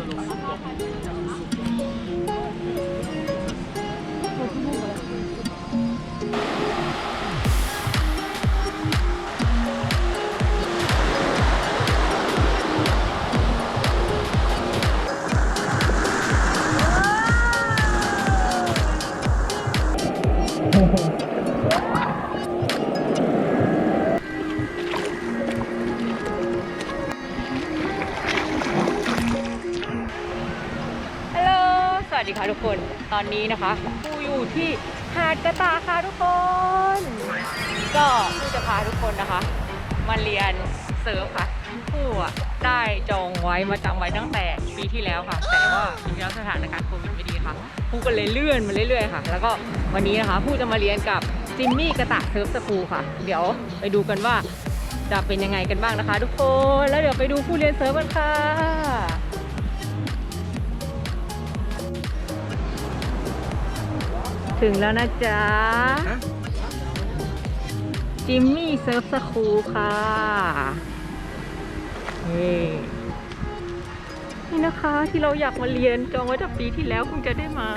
ฮัล คะทุกคนตอนนี้นะคะผู้อยู่ที่หาดกระตาค่ะทุกคน ก็ผู้จะพาทุกคนนะคะ มาเรียนเซิร์ฟค่ะผู้ได้จองไว้มาจำไว้ตั้งแต่ปีที่แล้วค่ะ แต่ว่าปีที่แล้วสถานการณ์โควิดไม่ดีค่ะผู้ก็เลยเลื่อนมาเรื่อยๆค่ะ แล้วก็วันนี้นะคะผู้จะมาเรียนกับจิมมี่กระตะเซิร์ฟสคูค่ะ เดี๋ยวไปดูกันว่าจะเป็นยังไงกันบ้างนะคะ ทุกคน แล้วเดี๋ยวไปดูผู้เรียนเซิร์ฟกันค่ะ ถึงแล้วนะจ๊ะ จิมมี่เซิร์ฟสคูลค่ะนี่นี่นะคะที่เราอยากมาเรียนจองไว้จากปีที่แล้วคงจะได้มา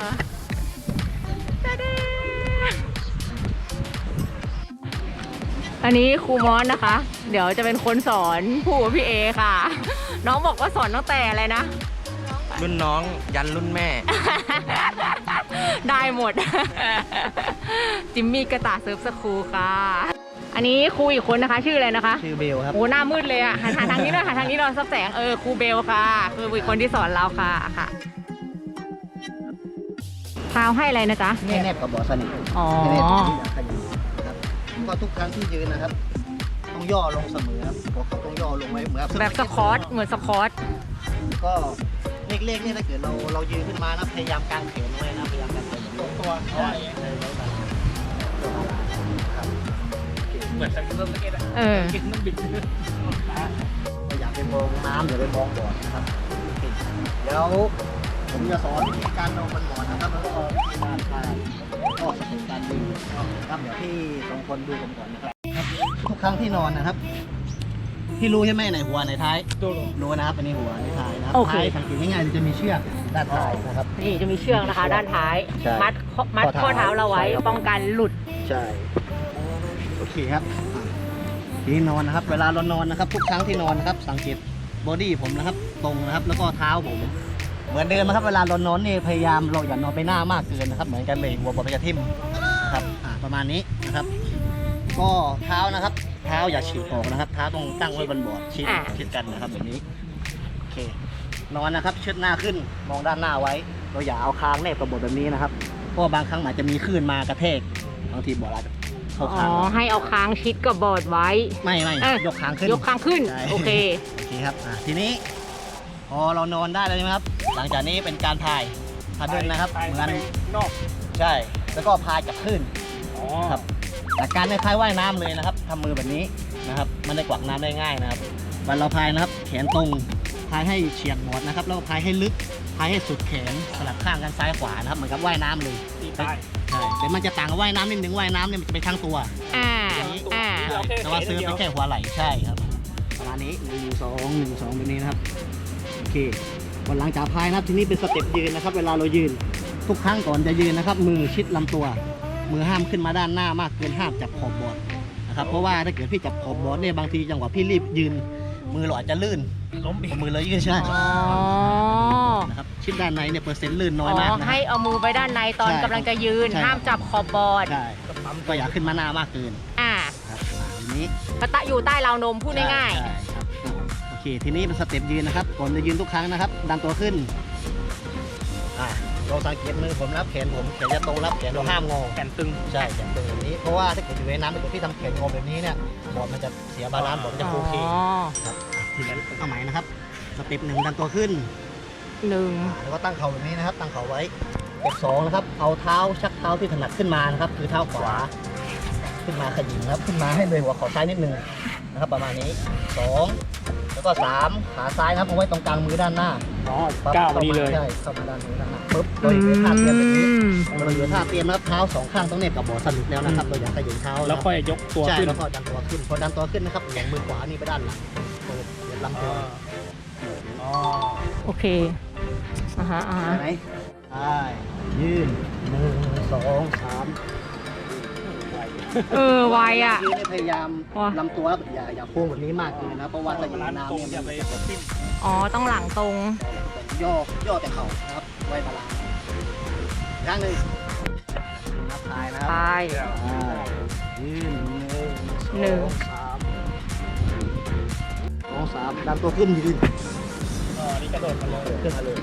ตาเด้อันนี้ครูมอสนะคะ เดี๋ยวจะเป็นคนสอนผู้กับพี่เอค่ะ น้องบอกว่าสอนตั้งแต่อะไรนะ รุ่นน้องยันรุ่นแม่ ได้หมด จิมมี่กระตายเซิร์ฟสคูลค่ะ อันนี้ครูอีกคนนะคะ ชื่ออะไรนะคะ ชื่อเบลครับ โอ้หน้ามืดเลยอะหันหันทางนี้หน่อยหันทางนี้หน่อยสับแสงเออครูเบลค่ะคืออีกคนที่สอนเราค่ะค่ะพาวให้อะไรนะจ๊ะให้แนบกับบอสนิทอ๋อให้แนบกับที่อยากขยันนะครับก็ทุกครั้งที่ยืนนะครับต้องย่อลงเสมอครับหัวเขาต้องย่อลงไว้เหมือนแบบสคอตเหมือนสคอตก็ เล็กๆเนี่ยถ้าเกิดเราเรายืนขึ้นมานะพยายามกางแขนไว้นะพยายามกางแขนตรงตัวใช่ใช่ไว้แบบเหมือนจากเริ่มเก็ตอะเออกินน้ำบิดอย่าไปมองน้ำอย่าไปมองบอนะครับโอเคเดี๋ยวผมจะสอนวิธีการลงบนบอนะครับแล้วก็วิธีการพายก็สเต็ปการยืนครับเดี๋ยวพี่สองคนดูผมก่อนนะครับ ทุกครั้งที่นอนนะครับ พี่รู้ใช่ไหมไหนหัวไหนท้ายตัวลงรู้นะครับอันนี้หัวอันนี้ท้ายนะครับโอเค ท้ายสังเกตง่ายๆจะมีเชือกด้านท้ายนะครับ นี่จะมีเชือกนะคะ ด้านท้าย ใช่มัดข้อมัดข้ข้ออเท้าเท้าเราไว้ ใช่ครับ ป้องกันหลุด ใช่โอเคครับอะทีนี้นอนนะครับ เวลาเรานอนนะครับ ทุกครั้งที่นอนนะครับ สังเกตบอดี้ผมนะครับ ตรงนะครับ แล้วก็เท้าผม เหมือนเดิมนะครับ เวลาเรานอนนี่พยายามเราอย่านอนไปหน้ามากเกินนะครับ เหมือนกันเลยหัวบอลไปจะทิ่มนะครับอะประมาณนี้นะครับ ก็เท้านะครับ เท้าอย่าฉีกออกนะครับ เท้าต้องตั้งไว้บนบอร์ดชิดอะชิดกันนะครับแบบนี้โอเคนอนนะครับเชิดหน้าขึ้นมองด้านหน้าไว้เราอย่าเอาคางแนบกับบอร์ดแบบนี้นะครับเพราะว่าบางครั้งอาจจะมีคลื่นมากระแทกบางทีบอร์ดอาจจะเข้าอ๋คางอให้เอาค้างชิดกับบอร์ดไว้ ไม่ไม่เอ้ย ยกคางขึ้น ยกค้างขึ้น ใช่ โอเค โอเคครับอะทีนี้พอเรานอนได้แล้วใช่ไหมครับ หลังจากนี้เป็นการพายพาเดินนะครับ เหมือนนอก ใช่ แล้วก็พายจากคลื่นอ๋อครับ หลักการคล้ายๆว่ายน้ำเลยนะครับทำมือแบบนี้นะครับ มันได้กวักน้ำได้ง่ายนะครับวันเราพายนะครับ แขนตรงพายให้เฉียงหมดนะครับแล้วก็พายให้ลึกพายให้สุดแขนสลับข้างกันซ้ายขวานะครับเหมือนกับว่ายน้ำเลยตีตายใช่แต่มันจะต่างกับว่ายน้ำนิดนึงว่ายน้ำเนี่ยมันจะเป็นทั้งตัวอ่าอย่างนี้อ่าใช่แต่ว่าซื้อเป็นแค่หัวไหล่ใช่ครับประมาณนี้หนึ่งสองหนึ่งสองแบบนี้นะครับโอเควันหลังจากพายนะครับทีนี้เป็นสเต็ปยืนนะครับ เวลาเรายืน ทุกครั้งก่อนจะยืนนะครับ มือชิดลำตัว มือห้ามขึ้นมาด้านหน้ามากเกินห้ามจับขอบบอร์ดนะครับเพราะว่าถ้าเกิดพี่จับขอบบอร์ดเนี่ยบางทีจังหวะพี่รีบยืน มือเราอาจจะลื่นล้มอีกมือเรายืนใช่อ๋อนะครับชิดด้านในเนี่ยเปอร์เซ็นต์ลื่นน้อ๋อยมากอนะคให้รับเอามือไปด้านในตอนใช่กำลังจะยืน ใช่ห้ามจับขอบบอร์ดใช่ก็อย่าขึ้นมาหน้ามากเกินอ่าครับอ่าทีนี้กระตะอยู่ใต้ราวนมพูดง่าย ใช่ครับโอเค ทีนี้เป็นสเต็ปยืนนะครับ ก่อนจะยืนทุกครั้งนะครับ ดันตัวขึ้น อ่าเราสังเกตมือผมรับแขนผมแขนจะตรงรับแขนเราห้ามงอแขนตึงใช่แขนตรงแบบนี้เพราะว่าถ้าเกิดอยู่ในน้ำถ้าเกิดพี่ทำแขนงอแบบนี้เนี่ยบอร์ดมันจะเสียบาลานซ์บอร์ดมันๆจะอ๋โอเคอครับอะทีนี้เอาใหม่นะครับสเต็ปหนึ่งดันตัวขึ้นหนึ่งอ่าแล้วก็ตั้งเข่าแบบนี้นะครับ ตั้งเข่าไว้สเต็ปสองนะครับเอาเท้าชักเท้าที่ถนัดขึ้นมานะครับ คือเท้าขวา ขึ้นมาขยิงนะครับขึ้นมาให้เลยหัวเข่าซ้ายนิดนึงนะครับ ประมาณนี้สอง แล้วก็สามขาซ้ายนะครับเอาไว้ตรงกลางมือด้านหน้าอ๋อปั๊บก้าวมาดีเลยใช่เข้ามาด้านนี้นะครับปุ๊บเราอยู่ในท่าเตรียมแบบนี้เราอยู่ในท่าเตรียมนะครับเท้าสองข้างต้องเน็บกับบอร์ดสนิทแล้วนะครับเราอย่าขยิงเท้าแล้วค่อยยกตัวใช่ขึ้นแล้วก็ดันตัวขึ้นพอดันตัวขึ้นนะครับแหย่งมือขวานี่ไปด้านหลังเปิดเหยียดลำตัวอ๋อโอเคอ่าฮะอ่าฮะได้ไหมใช่ยืนหนึ่งสองสาม เออไวอะยืนเนี่ยพยายามว่ะลำตัวอย่าอย่าโค้งแบบนี้มากเกินนะเพราะว่าถ้าอยู่ในน้ำเนี่ยมันจะติ้นอ๋อต้องหลังตรง ย่อย่อแต่เข่านะครับไว้บาลานซ์อีกครั้งหนึ่งนับทายนะคไป รับอ่ายืนหหนึ่นึ่งงสองสามสองสามดันตัวขึ้นยืนอ๋อนี่กระโดดมาเลยขึ้นมาเลย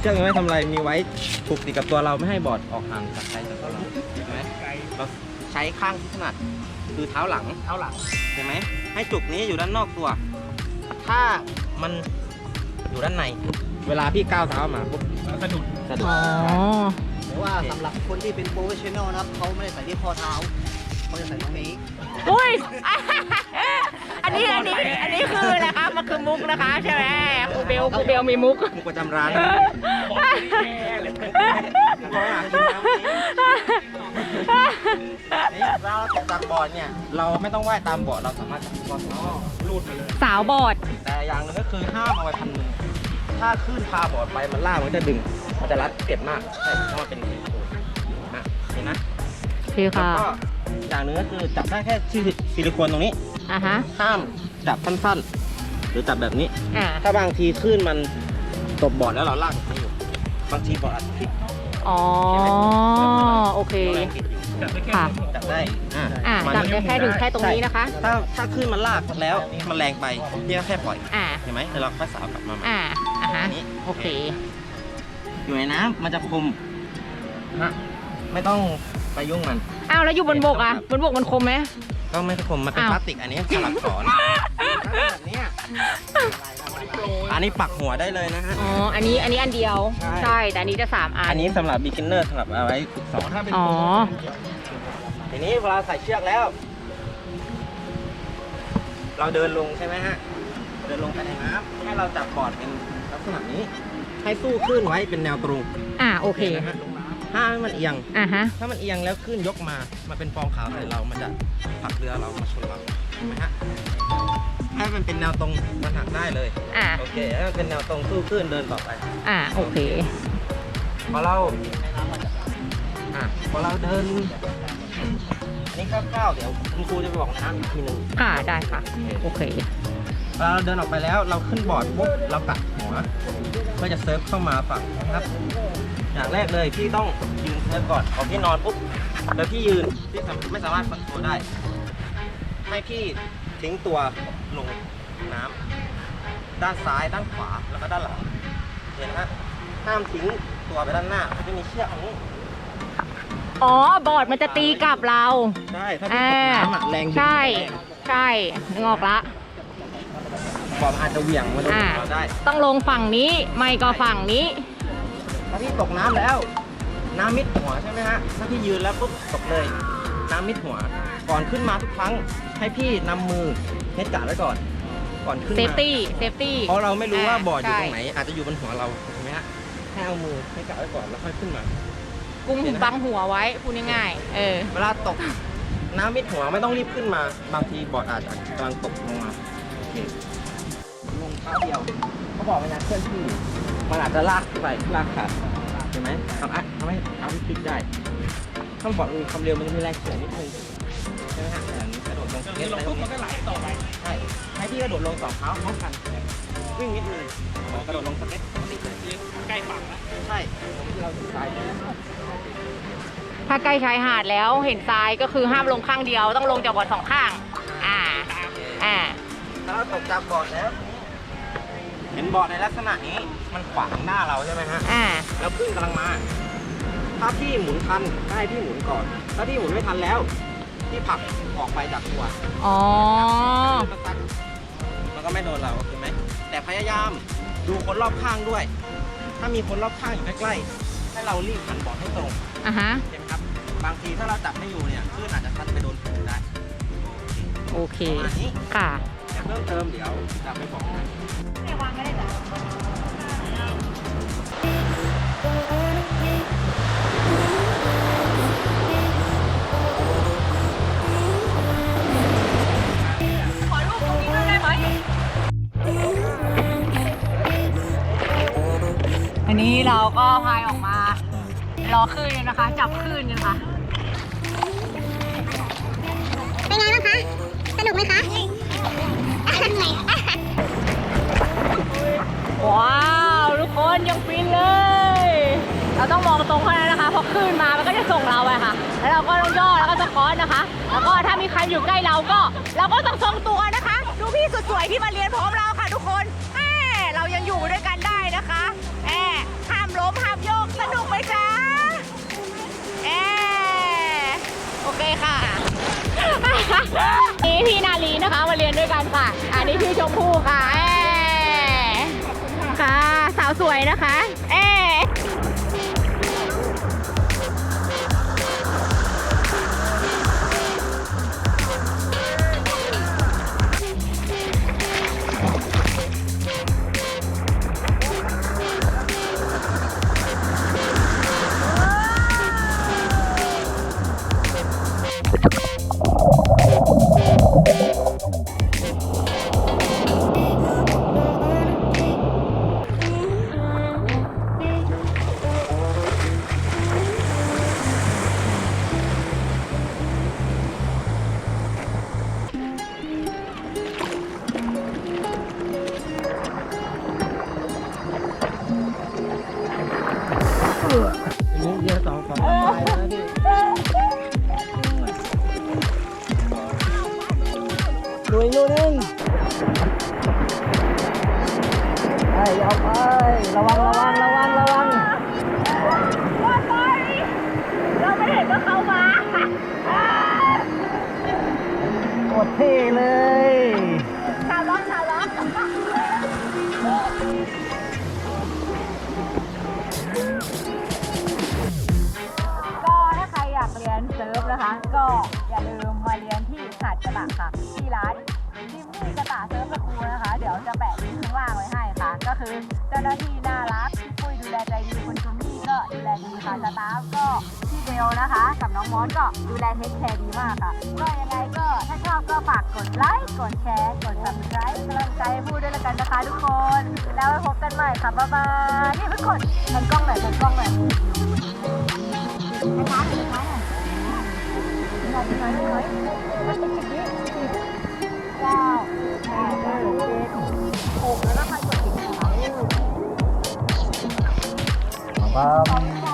เชือกยังไม่ทำอะไรมีไว้ผูกติดกับตัวเราไม่ให้บอร์ดออกห่างจากใจจากตัวเราเห็นไหมเราใช้ข้างที่ถนัดคือเท้าหลังเท้าหลังเห็นไหมให้จุกนี้อยู่ด้านนอกตัว ถ้ามันอยู่ด้านใน เวลาพี่ก้าวเท้ามาปุ๊บสะดุดสะดุดอ๋อ แต่ว่าสำหรับคนที่เป็นโปรเฟชชั่นอลนะครับเขาไม่ได้ใส่ที่ข้อเท้าเขาจะใส่ตรงนี้ อุ้ยอันนี้ อันนี้ อันนี้คือ อะไรคะมันคือมุกนะคะใช่ไหมครูเบลครูเบลมีมุก มุกประจำร้านนี่เราตกจากบอร์ดเนี่ย เราไม่ต้องว่ายตามบอร์ดเราสามารถจับบอร์ดลูดไปเลย สาวบอดแต่อย่างหนึงก็คือห้ามเอาไปพันมือถ้าขึ้นพาบอร์ดไปมันล่ากมันจะดึง มันจะรัดเจ็บมากใช่เพราะมันเป็นซิลิโคนนะเห็นนะโอเคแล้วค่ะก็อย่างหนึงก็คือจับได้แค่ชื่อซิลิโคนตรงนี้อะฮะห้ามจับสั้นๆ หรือจับแบบนี้ อ่า ถ้าบางทีขึ้นมันตบบอร์ดแล้วเราลากมันอยู่บางทีบอร์ดอาจจะพลิกอ๋อ โอเคแรงติดอยู่ค่ะ จับได้อ่าอ่ามันจับได้แค่ถึงแค่ตรงนี้นะคะ ถ้าถ้าขึ้นมันลากแล้วมันแรงไปพี่ก็แค่ปล่อยอ่า เห็นไหมแล้วเราค่อยสาวกลับมาใหม่อ่า อะฮะอันนี้โอเค อยู่ในน้ำมันจะคมฮะไม่ต้องไปยุ่งมัน อ้าวแล้วอยู่บนบกอะ บนบกมันคมไหมก็ไม่คมมันเป็นอ้าว พลาสติกอันนี้สลักสอน แบบเนี้ยอันนี้ปักหัวได้เลยนะฮะ อ๋อ อันนี้ อันนี้อันเดียว ใช่ ใช่ แต่อันนี้จะสามอันอันนี้สำหรับ beginner สำหรับเอาไว้ฝึกสอนอ๋อ ทีนี้เวลาใส่เชือกแล้ว เราเดินลงใช่ไหมฮะ เดินลงไปในน้ำให้เราจับบอร์ดเป็นลักษณะนี้ ให้สู้ขึ้นไว้เป็นแนวตรงอ่า โอเค นะฮะถ้ามันเอียง อะฮะ ถ้ามันเอียงแล้วขึ้นยกมา มันเป็นฟองขาวใส่เรา มันจะผลักเรือเรามาชนเราเห็นไหมฮะ ให้มันเป็นแนวตรงมันหักได้เลย อ่าโอเคให้มันเป็นแนวตรงสู้ขึ้นเดินต่อไปอ่าโอเค พอเราอะพอเราเดินอันนี้คร่าวๆเดี๋ยวคุณครูจะไปบอกน้ำอีกทีหนึ่งค่ะ ได้ค่ะ โอเคเวลาเราเดินออกไปแล้วเราขึ้นบอร์ดปุ๊บเรากัดหัวเพื่อจะเซิร์ฟเข้ามาฝั่งนะครับ อย่างแรกเลยพี่ต้องยืนเซิร์ฟก่อนพอพี่นอนปุ๊บแล้วพี่ยืนพี่ไม่สามารถฟันตัวได้ ให้พี่ทิ้งตัว ลงน้ำด้านซ้ายด้านขวาแล้วก็ด้านหลังเห็นไหมฮะห้ามทิ้งตัวไปด้านหน้ามันจะมีเชือกตรงนี้อ๋อ บอร์ดมันจะตีกลับเรา ใช่ถ้าพี่ตกน้ำอะแรงดึงใช่ แรงใช่นึกออกละ บอร์ดมันอาจจะเหวี่ยงมาโดนอ่า เราได้ ต้องลงฝั่งนี้ ไม่ก็ฝั่งนี้ ถ้าพี่ตกน้ำแล้ว น้ำมิดหัวใช่ไหมฮะ ถ้าพี่ยืนแล้วปุ๊บตกเลย น้ำมิดหัว ก่อนขึ้นมาทุกครั้งให้พี่นำมือ เฮ็ดการ์ดไว้ก่อน ก่อนขึ้นเซมาฟตี้เซฟตี้ เพราะเราไม่รู้ว่าอ่าบอร์ดอยู่ใช่ ตรงไหน อาจจะอยู่บนหัวเราใช่ไหมฮะให้เอามือให้การ์ดไว้ก่อนแล้วค่อยขึ้นมา กุมบังหัวไว้พูดง่ายๆเออ เวลาตก น้ำมิดหัวไม่ต้องรีบขึ้นมา บางทีบอร์ดอาจจะกำลังตกลงมาโอเคลงเท้าเดียวเขาบอกเวลาเคลื่อนที่มันอาจจะลากไปลากขาดใช่ไหมทำอะทำให้เท้าพี่พลิกได้ถ้าบอร์ดมีความเร็วมันจะมีแรงเฉื่อยนิดนึงใช่ไหมฮะอย่างนี้ กระโดดลงสเก็ตอะไรพวกนี้มันก็ไหลต่อไปใช่ให้พี่กระโดดลงสองเท้าพร้อมกันวิ่งนิดนึงกระโดดลงสเก็ตใกล้ฝั่งแล้วใช่ผมที่เราถึงซ้ายถ้าใกล้ชายหาดแล้วเห็นทรายก็คือห้ามลงข้างเดียวต้องลงจากบอร์ดสองข้าง อ่าอ่าถ้าเราตกจากบอร์ดแล้วเห็นบอร์ดในลักษณะนี้มันขวางหน้าเราใช่ไหมฮะอ่าแล้วพึ่งกำลังมาถ้าพี่หมุนทันก็ให้พี่หมุนก่อน ถ้าพี่หมุนไม่ทันแล้ว พี่ผลักออกไปจากตัวอ๋อ มันตัดมันก็ไม่โดนเราใช่ไหมแต่พยายามดูคนรอบข้างด้วย ถ้ามีคนรอบข้างอยู่ใกล้ๆให้เรารีบหันบอร์ดให้ตรงอะฮะ ใช่ไหมครับ บางทีถ้าเราจับไม่อยู่เนี่ยคลื่นอาจจะพัดไปโดนหัวได้โอเค ประมาณนี้ค่ะแต่เพิ่มเติมเดี๋ยวจะไม่บอกนะ「 เราก็พายออกมา รอคลื่นกันนะคะ จับคลื่นกันค่ะ เป็นไงบ้างคะ สนุกไหมคะเหนื่อยว้าวทุกคนยังฟินเลย เราต้องมองตรงเท่านั้นนะคะเพราะคลื่นมามันก็จะส่งเราไปค่ะ แล้วเราก็ต้องย่อแล้วก็สะก้อนนะคะ แล้วก็ถ้ามีใครอยู่ใกล้เราก็ เราก็ต้องทรงตัวนะคะ ดูพี่สุดสวยที่มาเรียนพร้อมเราค่ะ ทุกคนแหมเรายังอยู่ด้วยกันได้นะคะ สนุกไหมจ๊ะแหมโอเคค่ะ นี่พี่นาลีนะคะมาเรียนด้วยกันค่ะ อันนี้พี่ชมพู่ค่ะแหมค่ะ สาวสวยนะคะ เอ๊ะเราไม่เห็นว่าเขามาโคตรเท่เลยชาวล็อกชาวล็อกก็ถ้าใครอยากเรียนเซิร์ฟนะคะ ก็อย่าลืมมาเรียนที่หาดกระตะค่ะ ที่ร้าน คือเจ้าหน้าที่น่ารักที่ปุ้ยดูแลใจดีคนณจุมมี่ก็ดูแลดีค่ะสตาฟก็พี่เบลนะคะ กับน้องมอสก็ดูแลเทคแคร์ดีมากค่ะก็ยังไงก็ถ้าชอบก็ฝากกดไลค์กดแชร์กด subscribe กำลังใจพูดด้วยละกันนะคะทุกคน แล้วพบกันใหม่ค่ะบ๊ายบายนี่เพิ่งกดแทนกล้องหน่อยแทนกล้องหน่อยนะคะเห้นไหมเห็นไหมเห็นไหมหนไหมมันเป็นอย่งนี้เก้าแปดเจ็ดหกแล้วก็ใครก 好吧ば。